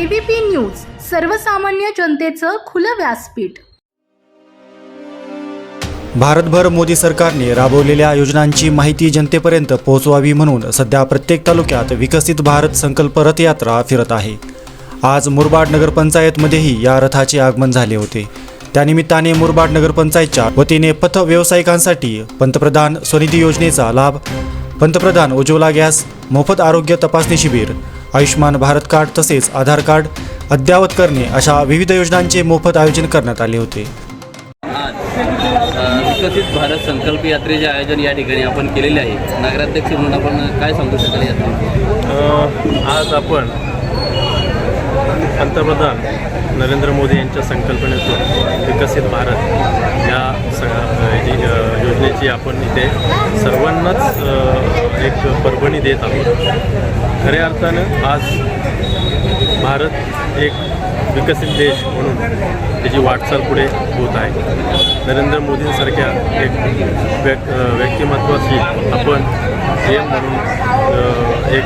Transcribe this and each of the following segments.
ABP news सर्वसामान्य जनतेचं खुलं व्यासपीठ. भारतभर मोदी सरकारने राबवलेल्या योजनांची माहिती जनतेपर्यंत पोहोचवावी म्हणून सध्या प्रत्येक तालुक्यात विकसित भारत संकल्प रथयात्रा फिरत आहे. आज मुरबाड नगरपंचायतमध्येही या रथाचे आगमन झाले होते. त्यानिमित्ताने मुरबाड नगरपंचायतच्या वतीने पथ व्यावसायिकांसाठी पंतप्रधान स्वनिधी योजनेचा लाभ पंतप्रधान उज्ज्वला गॅस मोफत आरोग्य तपासणी शिबिर आयुष्मान भारत कार्ड तसेच आधार कार्ड अद्ययावत करणे अशा विविध योजनांचे मोफत आयोजन करण्यात आले होते. आज विकसित भारत संकल्प यात्रेचे आयोजन या ठिकाणी आपण केलेले आहे. नगराध्यक्ष म्हणून आपण काय सांगू शकाल आज आपण पंतप्रधान नरेंद्र मोदी यांच्या संकल्पनेतून विकसित भारत या स योजनेची आपण इथे सर्वांनाच एक परभणी देत आहोत. खऱ्या अर्थानं आज भारत एक विकसित देश म्हणून त्याची वाटचाल पुढे होत आहे. नरेंद्र मोदींसारख्या एक व्यक् व्यक्तिमत्वाशी आपण एम म्हणून एक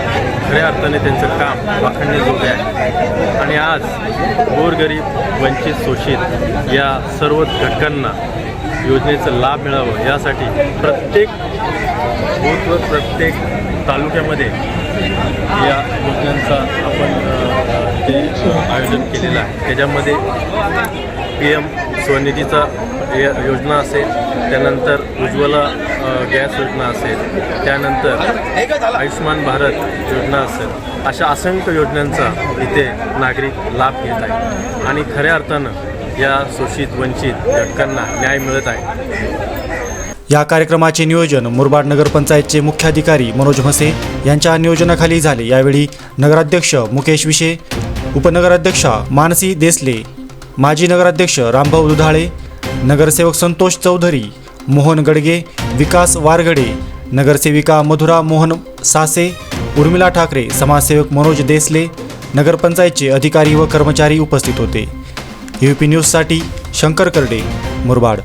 खऱ्या अर्थाने त्यांचं काम वाखाणण्याजोगे आहे. आणि आज गोरगरीब वंचित शोषित या सर्व घटकांना योजनेचा लाभ मिळावं. यासाठी प्रत्येक बूथ व प्रत्येक तालुक्यामध्ये या योजनांचा आपण जे आयोजन केलेलं आहे. त्याच्यामध्ये पी एम स्वनिधीचा योजना असेल त्यानंतर उज्ज्वला गॅस योजना असेल त्यानंतर आयुष्मान भारत योजना असेल अशा असंख्य योजनांचा इथे नागरिक लाभ घेत आहे आणि खऱ्या अर्थानं या शोषित वंचित घटकांना न्याय मिळत आहे. या कार्यक्रमाचे नियोजन मुरबाड नगरपंचायतचे मुख्याधिकारी मनोज म्हसे यांच्या नियोजनाखाली झाले. यावेळी नगराध्यक्ष मुकेश विशे उपनगराध्यक्षा मानसी देसले माजी नगराध्यक्ष रामभाऊ दुधाळे नगरसेवक संतोष चौधरी मोहन गडगे विकास वारगडे नगरसेविका मधुरा मोहन सासे उर्मिला ठाकरे समाजसेवक मनोज देसले नगरपंचायतचे अधिकारी व कर्मचारी उपस्थित होते. यू पी न्यूजसाठी शंकर करडे मुरबाड.